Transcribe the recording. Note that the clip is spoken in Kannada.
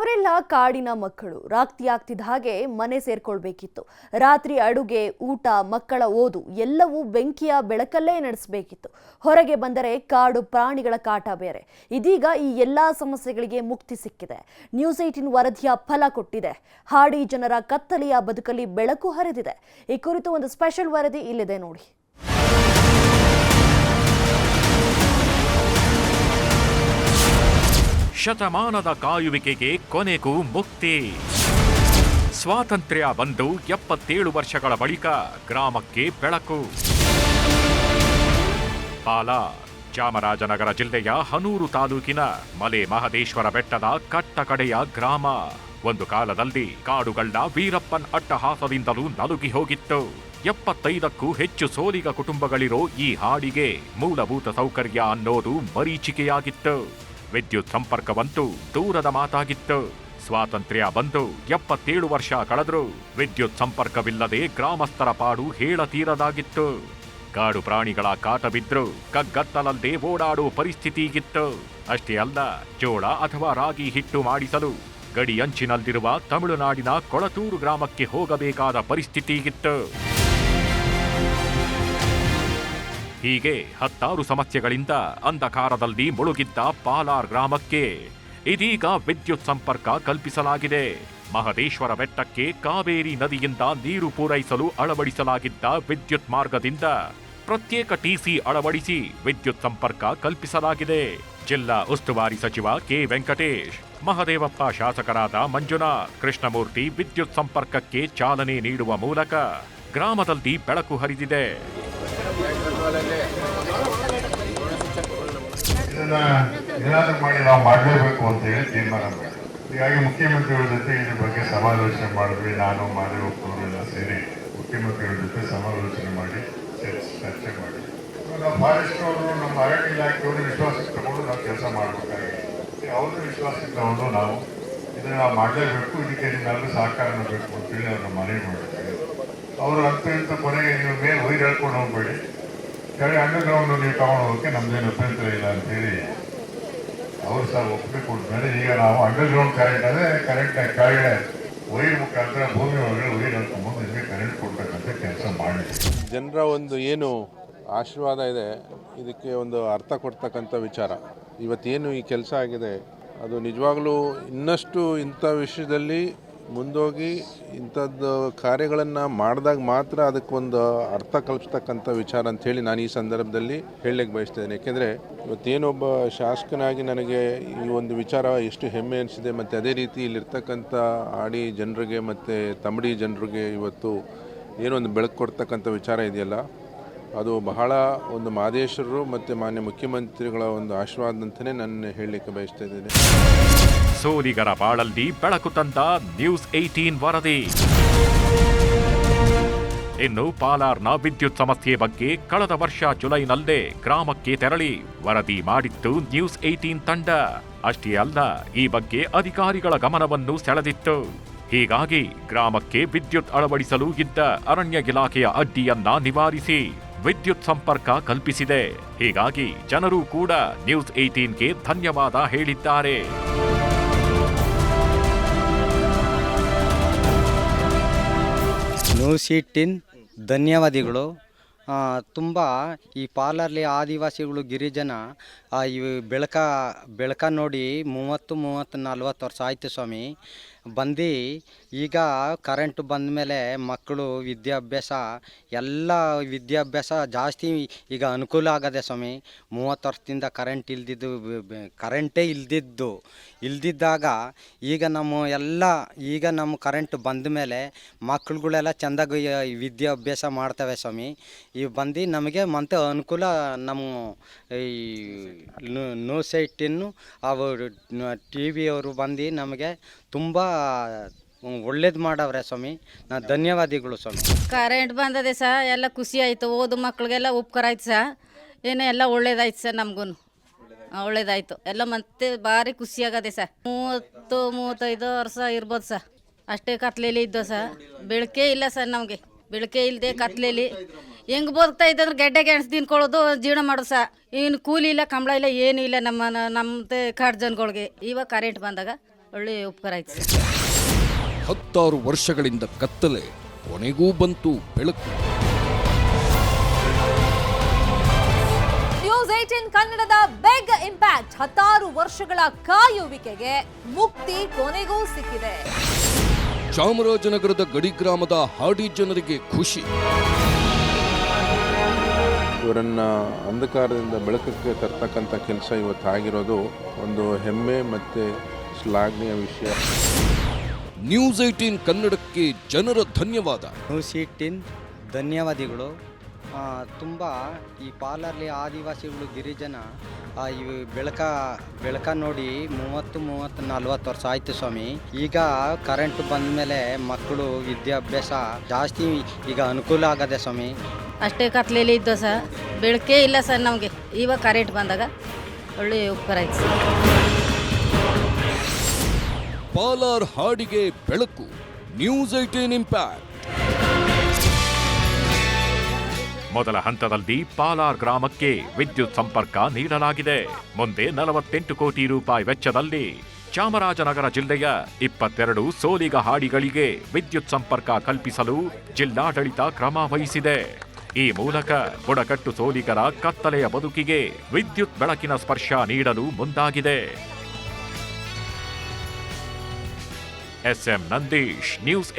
ಅವರೆಲ್ಲ ಕಾಡಿನ ಮಕ್ಕಳು. ರಾಕ್ತಿ ಆಗ್ತಿದ್ದ ಹಾಗೆ ಮನೆ ಸೇರ್ಕೊಳ್ಬೇಕಿತ್ತು. ರಾತ್ರಿ ಅಡುಗೆ, ಊಟ, ಮಕ್ಕಳ ಓದು ಎಲ್ಲವೂ ಬೆಂಕಿಯ ಬೆಳಕಲ್ಲೇ ನಡೆಸಬೇಕಿತ್ತು. ಹೊರಗೆ ಬಂದರೆ ಕಾಡು ಪ್ರಾಣಿಗಳ ಕಾಟ ಬೇರೆ. ಇದೀಗ ಈ ಎಲ್ಲ ಸಮಸ್ಯೆಗಳಿಗೆ ಮುಕ್ತಿ ಸಿಕ್ಕಿದೆ. ನ್ಯೂಸ್ ಏಟಿನ್ ವರದಿಯ ಫಲ ಕೊಟ್ಟಿದೆ. ಹಾಡಿ ಜನರ ಕತ್ತಲೆಯ ಬದುಕಲ್ಲಿ ಬೆಳಕು ಹರಿದಿದೆ. ಈ ಕುರಿತು ಒಂದು ಸ್ಪೆಷಲ್ ವರದಿ ಇಲ್ಲಿದೆ ನೋಡಿ. ಶತಮಾನದ ಕಾಯುವಿಕೆಗೆ ಕೊನೆಗೂ ಮುಕ್ತಿ. ಸ್ವಾತಂತ್ರ್ಯ ಬಂದು ಎಪ್ಪತ್ತೇಳು ವರ್ಷಗಳ ಬಳಿಕ ಗ್ರಾಮಕ್ಕೆ ಬೆಳಕು. ಪಾಲ, ಚಾಮರಾಜನಗರ ಜಿಲ್ಲೆಯ ಹನೂರು ತಾಲೂಕಿನ ಮಲೆ ಮಹದೇಶ್ವರ ಬೆಟ್ಟದ ಕಟ್ಟಕಡೆಯ ಗ್ರಾಮ. ಒಂದು ಕಾಲದಲ್ಲಿ ಕಾಡುಗಳ್ಳ ವೀರಪ್ಪನ್ ಅಟ್ಟಹಾಸದಿಂದಲೂ ನಲುಗಿ ಹೋಗಿತ್ತು. ಎಪ್ಪತ್ತೈದಕ್ಕೂ ಹೆಚ್ಚು ಸೋಲಿಗ ಕುಟುಂಬಗಳಿರೋ ಈ ಹಾಡಿಗೆ ಮೂಲಭೂತ ಸೌಕರ್ಯ ಅನ್ನೋದು ಮರೀಚಿಕೆಯಾಗಿತ್ತು. ವಿದ್ಯುತ್ ಸಂಪರ್ಕವಂತೂ ದೂರದ ಮಾತಾಗಿತ್ತು. ಸ್ವಾತಂತ್ರ್ಯ ಬಂದು ಎಪ್ಪತ್ತೇಳು ವರ್ಷ ಕಳೆದ್ರು ವಿದ್ಯುತ್ ಸಂಪರ್ಕವಿಲ್ಲದೆ ಗ್ರಾಮಸ್ಥರ ಪಾಡು ಹೇಳತೀರದಾಗಿತ್ತು. ಕಾಡು ಪ್ರಾಣಿಗಳ ಕಾಟ ಬಿದ್ರು ಕಗ್ಗತ್ತಲಲ್ಲದೆ ಓಡಾಡೋ ಪರಿಸ್ಥಿತಿಗಿತ್ತು. ಅಷ್ಟೇ ಅಲ್ಲ, ಜೋಳ ಅಥವಾ ರಾಗಿ ಹಿಟ್ಟು ಮಾಡಿಸಲು ಗಡಿ ಅಂಚಿನಲ್ಲಿರುವ ತಮಿಳುನಾಡಿನ ಕೊಳತೂರು ಗ್ರಾಮಕ್ಕೆ ಹೋಗಬೇಕಾದ ಪರಿಸ್ಥಿತಿಗಿತ್ತು. ಹೀಗೆ ಹತ್ತಾರು ಸಮಸ್ಯೆಗಳಿಂದ ಅಂಧಕಾರದಲ್ಲಿ ಮುಳುಗಿದ್ದ ಪಾಲಾರ್ ಗ್ರಾಮಕ್ಕೆ ಇದೀಗ ವಿದ್ಯುತ್ ಸಂಪರ್ಕ ಕಲ್ಪಿಸಲಾಗಿದೆ. ಮಹದೇಶ್ವರ ಬೆಟ್ಟಕ್ಕೆ ಕಾವೇರಿ ನದಿಯಿಂದ ನೀರು ಪೂರೈಸಲು ಅಳವಡಿಸಲಾಗಿದ್ದ ವಿದ್ಯುತ್ ಮಾರ್ಗದಿಂದ ಪ್ರತ್ಯೇಕ ಟಿಸಿ ಅಳವಡಿಸಿ ವಿದ್ಯುತ್ ಸಂಪರ್ಕ ಕಲ್ಪಿಸಲಾಗಿದೆ. ಜಿಲ್ಲಾ ಉಸ್ತುವಾರಿ ಸಚಿವ ಕೆ ವೆಂಕಟೇಶ್, ಮಹದೇವಪ್ಪ ಶಾಸಕರಾದ ಮಂಜುನಾಥ್, ಕೃಷ್ಣಮೂರ್ತಿ ವಿದ್ಯುತ್ ಸಂಪರ್ಕಕ್ಕೆ ಚಾಲನೆ ನೀಡುವ ಮೂಲಕ ಗ್ರಾಮದಲ್ಲಿ ಬೆಳಕು ಹರಿದಿದೆ. ಏನಾದ್ರೂ ಮಾಡಿ ನಾವು ಮಾಡಲೇಬೇಕು ಅಂತ ಹೇಳಿ ತೀರ್ಮಾನ ಮಾಡಿದ್ವಿ. ಹೀಗಾಗಿ ಮುಖ್ಯಮಂತ್ರಿಗಳ ಜೊತೆ ಇದ್ರ ಬಗ್ಗೆ ಸಮಾಲೋಚನೆ ಮಾಡಿದ್ವಿ. ನಾನು ಮಾಡಿ ಎಲ್ಲ ಸೇರಿ ಮುಖ್ಯಮಂತ್ರಿಗಳ ಜೊತೆ ಸಮಾಲೋಚನೆ ಮಾಡಿ ಚರ್ಚೆ ಮಾಡಿ ನಾವು ಫಾರೆಸ್ಟ್ ಅವರು ನಮ್ಮ ಅರಣ್ಯ ಇಲಾಖೆಯವರು ವಿಶ್ವಾಸಕ್ಕೆ ತಗೊಂಡು ನಾವು ಕೆಲಸ ಮಾಡಬೇಕಾಗಿದೆ. ಅವರು ವಿಶ್ವಾಸಕ್ಕೆ ತಗೊಂಡು ನಾವು ಇದನ್ನ ನಾವು ಮಾಡಲೇಬೇಕು. ಇದಕ್ಕೆ ನಿಮ್ಮೆಲ್ಲರೂ ಸಹಕಾರನ ಬೇಕು ಅಂತೇಳಿ ಅವ್ರನ್ನ ಮನವಿ ಮಾಡಿದ್ದಾರೆ ಅವರು ಅಂತ ಇಂತ ಕೊನೆಗೆ ನೀವು ಮೇಲೆ ಹೊಯ್ದು ಹೇಳ್ಕೊಂಡು ಹೋಗ್ಬೇಡಿ. ಕೆಳಗೆ ಅಂಡರ್ಗ್ರೌಂಡ್ ನೀವು ತಗೊಂಡು ಹೋಗೋಕ್ಕೆ ನಮ್ದೇನು ಅಭ್ಯಂತರ ಇಲ್ಲ ಅಂತೇಳಿ ಅವರು ಸಹ ಒಪ್ಪಿಗೆ ಕೊಟ್ಟಮೇಲೆ ಈಗ ನಾವು ಅಂಡರ್ಗ್ರೌಂಡ್ ಕರೆಂಟ್ ಅದೇ ಕರೆಂಟ್ ಕೆಳಗಡೆ ವೈರ್ ಮುಖಾಂತರ ಭೂಮಿ ಒಳಗಡೆ ವೈರ್ ಹಾಕೊಂಡ್ಬಂದು ನಿಮಗೆ ಕರೆಂಟ್ ಕೊಡ್ಬೇಕಂತ ಕೆಲಸ ಮಾಡಿ ಜನರ ಒಂದು ಏನು ಆಶೀರ್ವಾದ ಇದೆ, ಇದಕ್ಕೆ ಒಂದು ಅರ್ಥ ಕೊಡ್ತಕ್ಕಂಥ ವಿಚಾರ. ಇವತ್ತೇನು ಈ ಕೆಲಸ ಆಗಿದೆ, ಅದು ನಿಜವಾಗ್ಲೂ ಇನ್ನಷ್ಟು ಇಂಥ ವಿಷಯದಲ್ಲಿ ಮುಂದೋಗಿ ಇಂಥದ್ದು ಕಾರ್ಯಗಳನ್ನು ಮಾಡಿದಾಗ ಮಾತ್ರ ಅದಕ್ಕೊಂದು ಅರ್ಥ ಕಲ್ಪಿಸ್ತಕ್ಕಂಥ ವಿಚಾರ ಅಂಥೇಳಿ ನಾನು ಈ ಸಂದರ್ಭದಲ್ಲಿ ಹೇಳಲಿಕ್ಕೆ ಬಯಸ್ತೇನೆ ಯಾಕೆಂದರೆ ಇವತ್ತೇನೊಬ್ಬ ಶಾಸಕನಾಗಿ ನನಗೆ ಈ ಒಂದು ವಿಚಾರ ಎಷ್ಟು ಹೆಮ್ಮೆ ಅನಿಸಿದೆ, ಮತ್ತು ಅದೇ ರೀತಿ ಇಲ್ಲಿರ್ತಕ್ಕಂಥ ಆಡಿ ಜನರಿಗೆ ಮತ್ತು ತಮಿಡಿ ಜನರಿಗೆ ಇವತ್ತು ಏನೊಂದು ಬೆಳಕು ಕೊಡ್ತಕ್ಕಂಥ ವಿಚಾರ ಇದೆಯಲ್ಲ. ಅದು ಬಹಳ ಒಂದು ಮಾದೇಶ್ವರರು ಮತ್ತು ಮಾನ್ಯ ಮುಖ್ಯಮಂತ್ರಿಗಳ ಒಂದು ಆಶೀರ್ವಾದ ಅಂತಲೇ ನಾನು ಹೇಳಲಿಕ್ಕೆ ಬಯಸ್ತಾ ಇದ್ದೇನೆ ಸೋಲಿಗರ ಬಾಳಲ್ಲಿ ಬೆಳಕು ತಂದ ನ್ಯೂಸ್ ಏಟೀನ್ ವರದಿ. ಇನ್ನು ಪಾಲಾರ್ನ ವಿದ್ಯುತ್ ಸಮಸ್ಯೆ ಬಗ್ಗೆ ಕಳೆದ ವರ್ಷ ಜುಲೈನಲ್ಲೇ ಗ್ರಾಮಕ್ಕೆ ತೆರಳಿ ವರದಿ ಮಾಡಿತ್ತು ನ್ಯೂಸ್ ಏಟೀನ್ ತಂಡ. ಅಷ್ಟೇ ಅಲ್ಲ, ಈ ಬಗ್ಗೆ ಅಧಿಕಾರಿಗಳ ಗಮನವನ್ನು ಸೆಳೆದಿತ್ತು. ಹೀಗಾಗಿ ಗ್ರಾಮಕ್ಕೆ ವಿದ್ಯುತ್ ಅಳವಡಿಸಲು ಇದ್ದ ಅರಣ್ಯ ಇಲಾಖೆಯ ಅಡ್ಡಿಯನ್ನ ನಿವಾರಿಸಿ ವಿದ್ಯುತ್ ಸಂಪರ್ಕ ಕಲ್ಪಿಸಿದೆ. ಹೀಗಾಗಿ ಜನರು ಕೂಡ ನ್ಯೂಸ್ ಏಟೀನ್ಗೆ ಧನ್ಯವಾದ ಹೇಳಿದ್ದಾರೆ. ನ್ಯೂಸ್ ಏಯ್ಟೀನ್ ಧನ್ಯವಾದಿಗಳು. ತುಂಬ ಈ ಪಾರ್ಲರ್ಲಿ ಆದಿವಾಸಿಗಳು ಗಿರಿಜನ ಈ ಬೆಳಕ ಬೆಳಕ ನೋಡಿ ಮೂವತ್ತು ಮೂವತ್ತು, ನಲ್ವತ್ತು ವರ್ಷ ಆಯಿತು ಸ್ವಾಮಿ. ಬಂದು ಈಗ ಕರೆಂಟ್ ಬಂದ ಮೇಲೆ ಮಕ್ಕಳು, ವಿದ್ಯಾಭ್ಯಾಸ, ಎಲ್ಲ ವಿದ್ಯಾಭ್ಯಾಸ ಜಾಸ್ತಿ ಈಗ ಅನುಕೂಲ ಆಗದೆ ಸ್ವಾಮಿ. ಮೂವತ್ತು ವರ್ಷದಿಂದ ಕರೆಂಟ್ ಇಲ್ದಿದ್ದು ಕರೆಂಟೇ ಇಲ್ದಿದ್ದು, ಇಲ್ದಿದ್ದಾಗ ಈಗ ನಮ್ಮ ಎಲ್ಲ, ಈಗ ನಮ್ಮ ಕರೆಂಟ್ ಬಂದ ಮೇಲೆ ಮಕ್ಕಳುಗಳೆಲ್ಲ ಚೆಂದಾಗಿ ವಿದ್ಯಾಭ್ಯಾಸ ಮಾಡ್ತವೆ ಸ್ವಾಮಿ. ಈ ಬಂದು ನಮಗೆ ಮತ್ತೆ ಅನುಕೂಲ ನಮ್ಮ ಈ ನ್ಯೂಸ್ ಸೈಟಿನ್ನು ಅವರು ಟಿ ವಿಯವರು ಬಂದು ನಮಗೆ ತುಂಬ ಒಳ್ಳೇದು ಮಾಡವ್ರೆ ಸ್ವಾಮಿ. ನಾ ಧನ್ಯವಾದಿಗಳು ಸ್ವಾಮಿ. ಕರೆಂಟ್ ಬಂದದೆ ಸಹ ಎಲ್ಲ ಖುಷಿ ಆಯಿತು. ಓದು ಮಕ್ಳಿಗೆಲ್ಲ ಉಪಕಾರ ಆಯ್ತು ಸಹ ಏನೇ ಎಲ್ಲ ಒಳ್ಳೇದಾಯ್ತು ಸರ್ ನಮಗೂ ಒಳ್ಳೇದಾಯ್ತು. ಎಲ್ಲ ಮತ್ತೆ ಭಾರಿ ಖುಷಿ ಆಗದೆ ಸರ್ ಮೂವತ್ತು, ಮೂವತ್ತೈದು ವರ್ಷ ಇರ್ಬೋದು ಸರ್ ಅಷ್ಟೇ ಕತ್ಲೇಲಿ ಇದ್ದೋ ಸರ್ ಬೆಳಕೇ ಇಲ್ಲ ಸರ್ ನಮಗೆ. ಬೆಳಕೇ ಇಲ್ಲದೆ ಕತ್ಲೇಲಿ ಹೆಂಗೆ ಬದುಕ್ತಾ ಇದ್ದಂದ್ರೆ ಗೆಡ್ಡೆ ಗೆಣಸು ತಿನ್ಕೊಳ್ಳೋದು ಜೀವನ ಮಾಡೋದು ಸಹ ಇನ್ನು ಕೂಲಿ ಇಲ್ಲ ಕಂಬಳ ಇಲ್ಲ ಏನೂ ಇಲ್ಲ ನಮ್ಮ ನಮ್ಮದೇ ಕಾಡು ಜನಗಳಿಗೆ. ಇವಾಗ ಕರೆಂಟ್ ಬಂದಾಗ ಒಳ್ಳೆ ಉಪಕಾರ ಆಯ್ತು ಸರ್. ಹತ್ತಾರು ವರ್ಷಗಳಿಂದ ಕತ್ತಲೆ ಕೊನೆಗೂ ಬಂತು ಬೆಳಕು. ನ್ಯೂಸ್ ಏಟೀನ್ ಕನ್ನಡದ ಬೆಗ್ ಇಂಪ್ಯಾಕ್ಟ್ ಹತ್ತಾರು ವರ್ಷಗಳ ಕಾಯುವಿಕೆಗೆ ಮುಕ್ತಿ ಕೊನೆಗೂ ಸಿಕ್ಕಿದೆ. ಚಾಮರಾಜನಗರದ ಗಡಿ ಗ್ರಾಮದ ಹಾಡಿ ಜನರಿಗೆ ಖುಷಿ. ಇವರನ್ನು ಅಂಧಕಾರದಿಂದ ಬೆಳಕಕ್ಕೆ ತರ್ತಕ್ಕಂಥ ಕೆಲಸ ಇವತ್ತು ಆಗಿರೋದು ಒಂದು ಹೆಮ್ಮೆ ಮತ್ತು ಶ್ಲಾಘನೀಯ ವಿಷಯ. ನ್ಯೂಸ್ ಏಟೀನ್ ಕನ್ನಡಕ್ಕೆ ಜನರ ಧನ್ಯವಾದ. ನ್ಯೂಸ್ ಏಟೀನ್ ಧನ್ಯವಾದಿಗಳು. ತುಂಬ ಈ ಪಾಲರ್ಲಿ ಆದಿವಾಸಿಗಳು ಗಿರಿಜನ ಆ, ಇವು ಬೆಳಕ ಬೆಳಕ ನೋಡಿ ಮೂವತ್ತು ಮೂವತ್ತು ನಲ್ವತ್ತು ವರ್ಷ ಆಯಿತು ಸ್ವಾಮಿ. ಈಗ ಕರೆಂಟ್ ಬಂದಮೇಲೆ ಮಕ್ಕಳು ವಿದ್ಯಾಭ್ಯಾಸ ಜಾಸ್ತಿ ಈಗ ಅನುಕೂಲ ಆಗದೆ ಸ್ವಾಮಿ. ಅಷ್ಟೇ ಕತ್ಲೇಲಿ ಇದ್ದ ಸರ್ ಬೆಳಕೇ ಇಲ್ಲ ಸರ್ ನಮಗೆ. ಇವಾಗ ಕರೆಂಟ್ ಬಂದಾಗ ಒಳ್ಳೆ ಉಪಕಾರ ಆಯ್ತು ಸರ್. ಪಾಲಾರ್ ಹಾಡಿಗೆ ಬೆಳಕು ನ್ಯೂಸ್ ಏಟೀನ್ ಇಂಪ್ಯಾಕ್ಟ್ ಮೊದಲ ಹಂತದಲ್ಲಿ ಪಾಲಾರ್ ಗ್ರಾಮಕ್ಕೆ ವಿದ್ಯುತ್ ಸಂಪರ್ಕ ನೀಡಲಾಗಿದೆ. ಮುಂದೆ ನಲವತ್ತೆಂಟು ಕೋಟಿ ರೂಪಾಯಿ ವೆಚ್ಚದಲ್ಲಿ ಚಾಮರಾಜನಗರ ಜಿಲ್ಲೆಯ ಇಪ್ಪತ್ತೆರಡು ಸೋಲಿಗ ಹಾಡಿಗಳಿಗೆ ವಿದ್ಯುತ್ ಸಂಪರ್ಕ ಕಲ್ಪಿಸಲು ಜಿಲ್ಲಾಡಳಿತ ಕ್ರಮ ವಹಿಸಿದೆ. ಈ ಮೂಲಕ ಬುಡಕಟ್ಟು ಸೋಲಿಗರ ಕತ್ತಲೆಯ ಬದುಕಿಗೆ ವಿದ್ಯುತ್ ಬೆಳಕಿನ ಸ್ಪರ್ಶ ನೀಡಲು ಮುಂದಾಗಿದೆ. S M Nandish, news